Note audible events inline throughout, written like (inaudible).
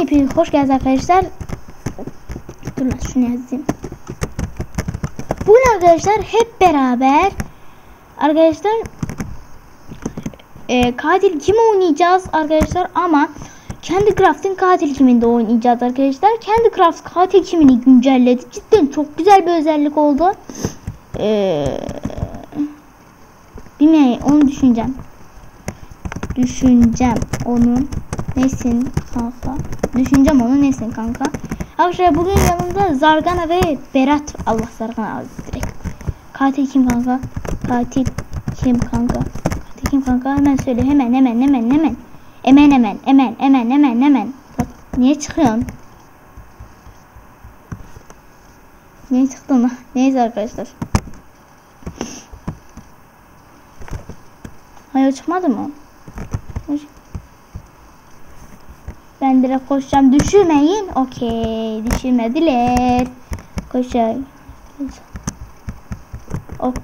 hepiniz hoş geldiniz arkadaşlar. Dur lan şunu yazayım. Bugün arkadaşlar hep beraber arkadaşlar e, katil kim oynayacağız arkadaşlar ama kendi Craft'ın katil kiminde oynayacağız arkadaşlar. Kendi Craft katil kimini güncelledi. Cidden çok güzel bir özellik oldu. Eee Bilmiyorum onu düşüneceğim. Düşüneceğim onun nesin kanka. Düşüneceğim onu nesin kanka. Arkadaşlar bugün yanımda Zargana ve Berat. Allah Zargana abi direkt. Katil kim kanka? Katil kim kanka? Katil kim kanka? Hemen söyle hemen hemen hemen hemen. Hemen hemen hemen hemen hemen hemen. Niye çıkıyorsun? Niye çıktın? (laughs) Neyse arkadaşlar. Hayır çıkmadı mı? Ben direkt koşacağım. Düşürmeyin. Okey. Düşürmediler. Koşayım. Ok.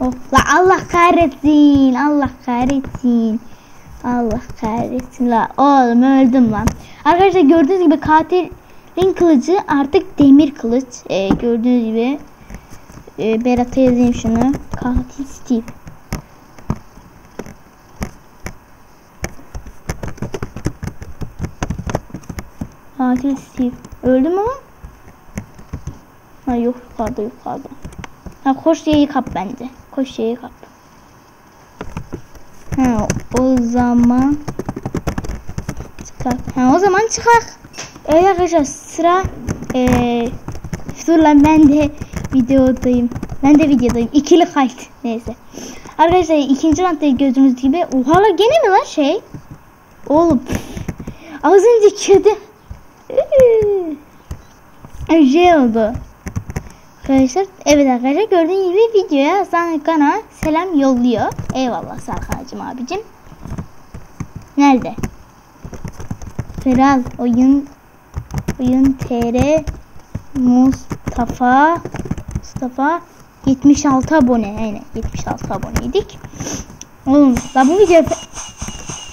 Ok. La Allah kahretsin. Allah kahretsin. Allah kahretsin la. Oğlum öldüm lan. Arkadaşlar gördüğünüz gibi katilin kılıcı artık demir kılıç. Ee, gördüğünüz gibi. Ee, Berat'a yazayım şunu. Katil Steve. Katil Steve. Öldü mü? Ha yok yukarıda yukarıda. Ha koş diye kap bence. Koş diye kap. Ha o zaman çıkar. Ha o zaman çıkar. Evet arkadaşlar sıra ee, dur lan ben de videodayım. Ben de videodayım. İkili kayıt. Neyse. Arkadaşlar ikinci raddayı gördüğünüz gibi. Oha gene mi lan şey? Oğlum. Az önce kedi şey oldu. Arkadaşlar evet arkadaşlar gördüğünüz gibi videoya Sarkan'a selam yolluyor. Eyvallah Sarkan'cım abicim. Nerede? Kral oyun oyun TR Mustafa Mustafa 76 abone aynen 76 aboneydik. Oğlum la bu video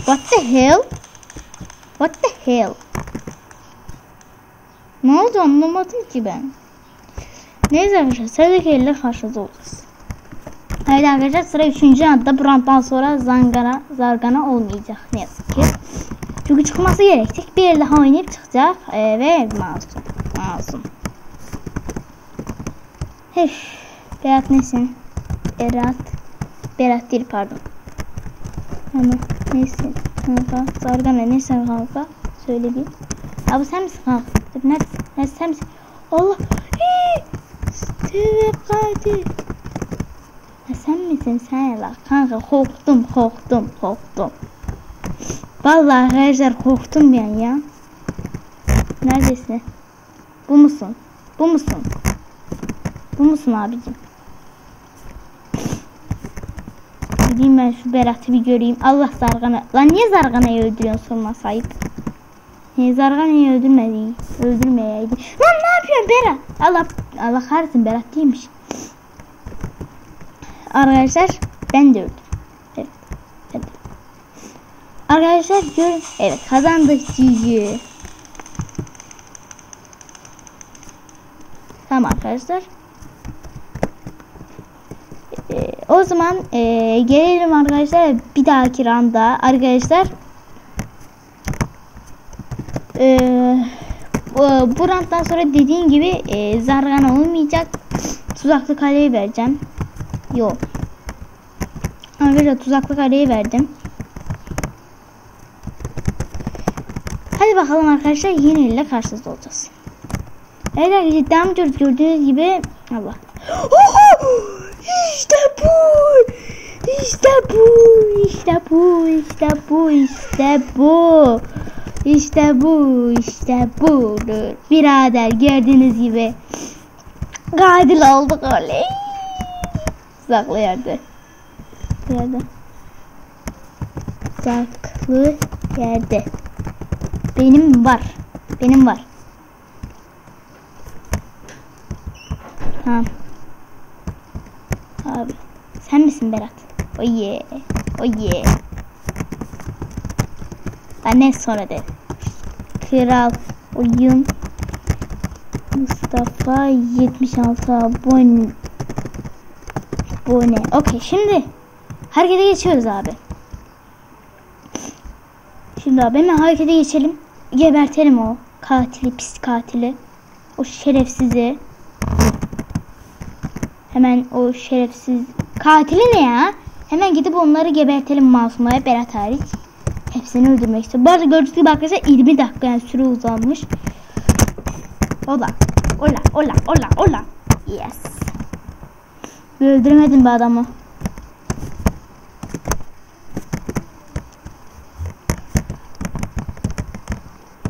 What the hell? What the hell? Ne oldu anlamadım ki ben. Neyse arkadaşlar sıradaki elle karşınızda olacağız. Evet arkadaşlar sıra 3. adda bu ranttan sonra zangana, zargana olmayacak ne yazık ki. Çünkü çıkması gerekecek. Bir el daha oynayıp çıkacak ee, ve masum. Masum. Hef. Berat nesin? Berat. Berat değil pardon. Ama nesin? Kanka. Zargana nesin kanka? Söyle bir. Abi sen misin kanka? Dur neredesin? Neredesin sen? Allah. Katil. Ha, sen misin sen la? Kanka korktum korktum korktum. Vallahi arkadaşlar korktum ben ya. Neredesin? Bu musun? Bu musun? Bu musun abicim? Gideyim ben şu Berat'ı bir göreyim. Allah zargana. Lan niye zarganayı öldürüyorsun sorma sahip? Niye zarganayı öldürmedi? Öldürmeyeydi. Lan ne yapıyorsun Berat? Allah Allah kahretsin Berat değilmiş. Arkadaşlar ben de öldüm. Evet. De. Arkadaşlar gör. Evet kazandık GG. Tamam arkadaşlar. Ee, o zaman e, gelelim arkadaşlar bir dahaki randa arkadaşlar. Eee bu ranttan sonra dediğim gibi e, zargana olmayacak. Tuzaklı kaleyi vereceğim. Yok. Arkadaşlar tuzaklı kaleyi verdim. Hadi bakalım arkadaşlar yeni ile karşınızda olacağız. Evet arkadaşlar devam gördüğünüz gibi. Allah. İşte bu. İşte bu. İşte bu. İşte bu. İşte bu. İşte bu, işte budur. Birader gördüğünüz gibi katil olduk oley. Saklı yerde. Yerde. Saklı yerde. Benim var. Benim var. Tamam. Abi. Sen misin Berat? Oh yeah. Oh yeah. Ben ne sonra dedim. Kral oyun Mustafa 76 abone abone. Okey şimdi harekete geçiyoruz abi. Şimdi abi hemen harekete geçelim. Gebertelim o katili, pis katili. O şerefsizi. Hemen o şerefsiz katili ne ya? Hemen gidip onları gebertelim masumaya Berat hariç. Hepsini öldürmek istiyor. Bu arada gördüğünüz gibi arkadaşlar 20 dakika yani süre uzanmış. Ola. Ola. Ola. Ola. Ola. Yes. Öldüremedim bir adamı.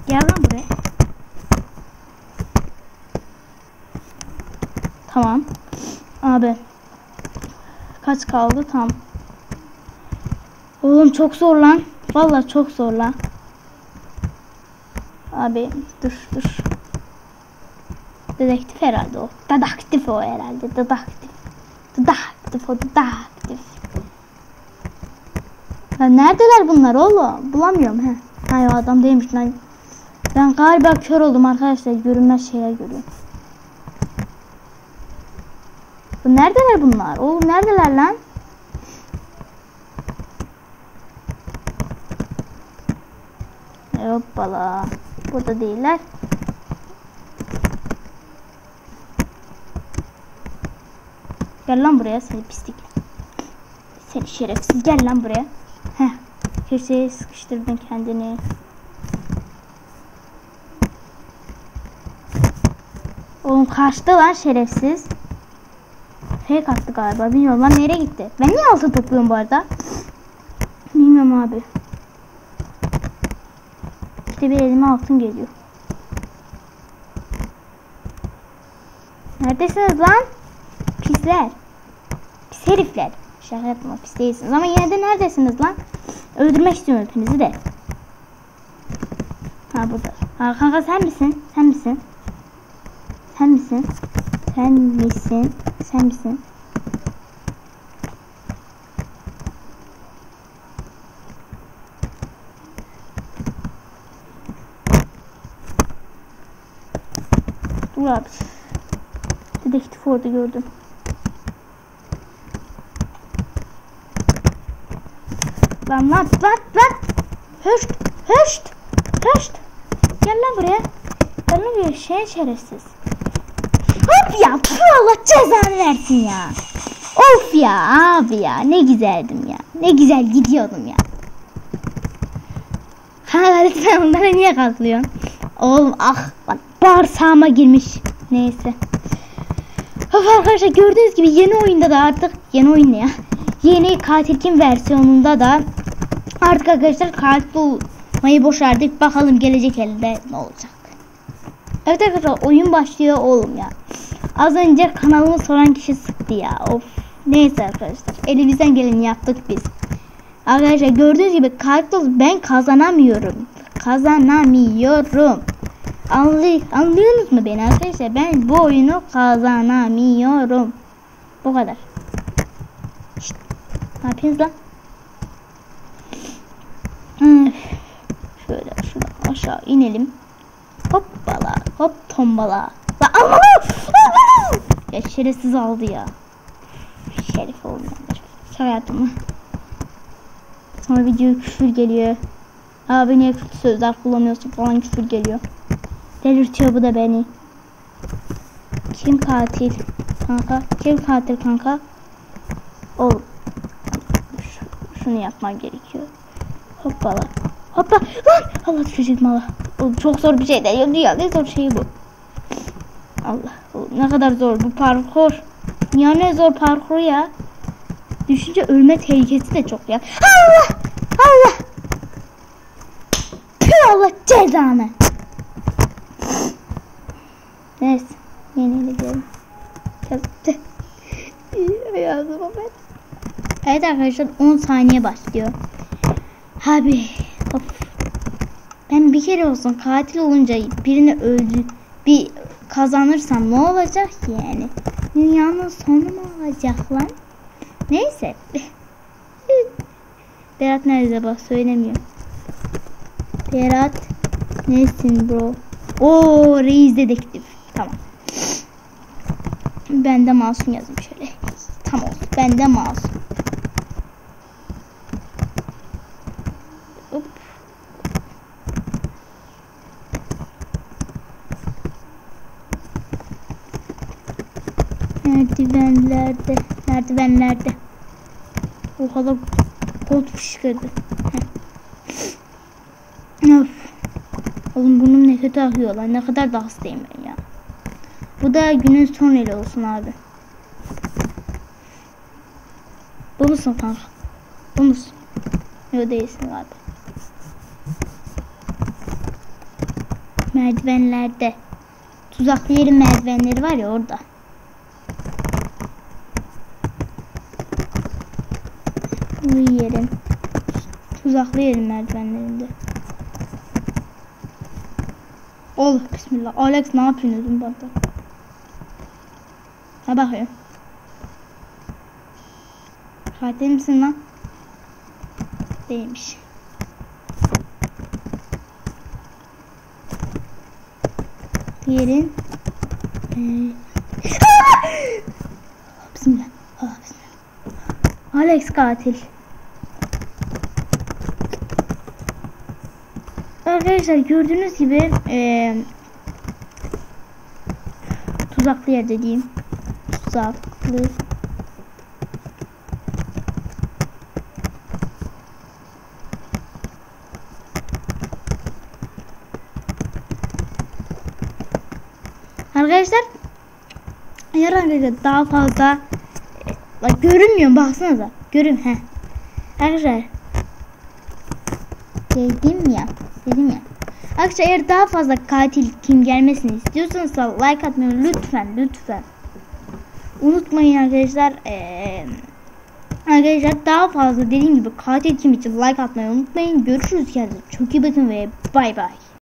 Gel lan buraya. Tamam. Abi. Kaç kaldı? Tamam. Oğlum çok zor lan. Vallahi çok zor lan. Abi dur dur. Dedektif herhalde o. Dedektif o herhalde. Dedektif. Dedektif o dedektif. Ya neredeler bunlar oğlum? Bulamıyorum he. Hayır adam değilmiş lan. Ben galiba kör oldum arkadaşlar. Görünmez şeyler görüyorum. Bu neredeler bunlar? Oğlum neredeler lan? Hoppala. Burada değiller. Gel lan buraya seni pislik. Seni şerefsiz gel lan buraya. Heh. Köşeye sıkıştırdın kendini. Oğlum kaçtı lan şerefsiz. Fake attı galiba. Bilmiyorum lan nereye gitti. Ben niye altın topluyorum bu arada? Bilmiyorum abi. İşte bir elime altın geliyor. Neredesiniz lan? Pisler. Pis herifler. Şaka yapma pis değilsiniz ama yine de neredesiniz lan? Öldürmek istiyorum hepinizi de. Ha burada. Ha kanka sen misin? Sen misin? Sen misin? Sen misin? Sen misin? Dur abi. Dedektif orada gördüm. Lan lan lan lan. Höşt höşt höşt. Gel lan buraya. Gel lan buraya şey şerefsiz. Hop ya Allah cezanı versin ya. Of ya abi ya ne güzeldim ya. Ne güzel gidiyordum ya. Ha lütfen onlara niye kalkıyorsun? Oğlum ah bak bağırsağıma girmiş. Neyse. Of arkadaşlar gördüğünüz gibi yeni oyunda da artık yeni oyun ne ya? Yeni katil kim versiyonunda da artık arkadaşlar katil olmayı boşardık. Bakalım gelecek elde ne olacak. Evet arkadaşlar oyun başlıyor oğlum ya. Az önce kanalımı soran kişi sıktı ya. Of. Neyse arkadaşlar. Elimizden geleni yaptık biz. Arkadaşlar gördüğünüz gibi karakter ben kazanamıyorum. Kazanamıyorum. Anlay anlıyorsunuz mu beni arkadaşlar? Ben bu oyunu kazanamıyorum. Bu kadar. Şişt. Ne yapıyorsunuz lan? Şöyle şuradan aşağı inelim. Hoppala hop tombala. La Allah! Ya şerefsiz aldı ya. Şerif olmayanlar. Şaka yaptım mı? Sonra video küfür geliyor. Abi niye kötü sözler kullanıyorsun falan küfür geliyor. Delirtiyor bu da beni. Kim katil? Kanka. Kim katil kanka? Ol. Şunu yapman gerekiyor. Hoppala. Hoppa. Lan! Allah düşecek mala. Oğlum çok zor bir şey değil. Ya ne zor şey bu. Allah. Ne kadar zor bu parkur. Ya ne zor parkur ya. Düşünce ölme tehlikesi de çok ya. Allah! Allah! Tüh Allah cezanı. Neyse. Yeni gidelim. Köfte. Yazdım ben. Evet arkadaşlar 10 saniye başlıyor. Abi. Of. Ben bir kere olsun katil olunca birini öldü bir kazanırsam ne olacak yani? Dünyanın sonu mu olacak lan? Neyse. (laughs) Berat nerede bak söylemiyor. Berat Nesin bro? Oo reis dedektif. Tamam. Ben de masum yazayım şöyle. Tamam. Ben de masum. Hop. Merdivenlerde. Merdivenlerde. O kadar kod fışkırdı. Of. Oğlum burnum ne kötü akıyor lan. Ne kadar da hastayım ben. Bu da günün son eli olsun abi. Bu musun kanka? Bu musun? Yok değilsin abi. Merdivenlerde. Tuzaklı yerin merdivenleri var ya orada. Bu yerin. Tuzaklı yerin merdivenlerinde. Allah bismillah. Alex ne yapıyorsun bana. Ha bakıyorum. Katil misin lan? Değilmiş. Yerin. Ee... (laughs) bismillah. Allah bismillah. Alex katil. Arkadaşlar gördüğünüz gibi e, tuzaklı yer dediğim tuzaklı Arkadaşlar eğer arkadaşlar daha fazla e, bak görünmüyor baksanıza. Görün he. Arkadaşlar dedim ya dedim ya. Arkadaşlar eğer daha fazla katil kim gelmesini istiyorsanız like atmayı lütfen lütfen unutmayın arkadaşlar ee, arkadaşlar daha fazla dediğim gibi katil kim için like atmayı unutmayın. Görüşürüz kendinize. Çok iyi bakın ve bay bay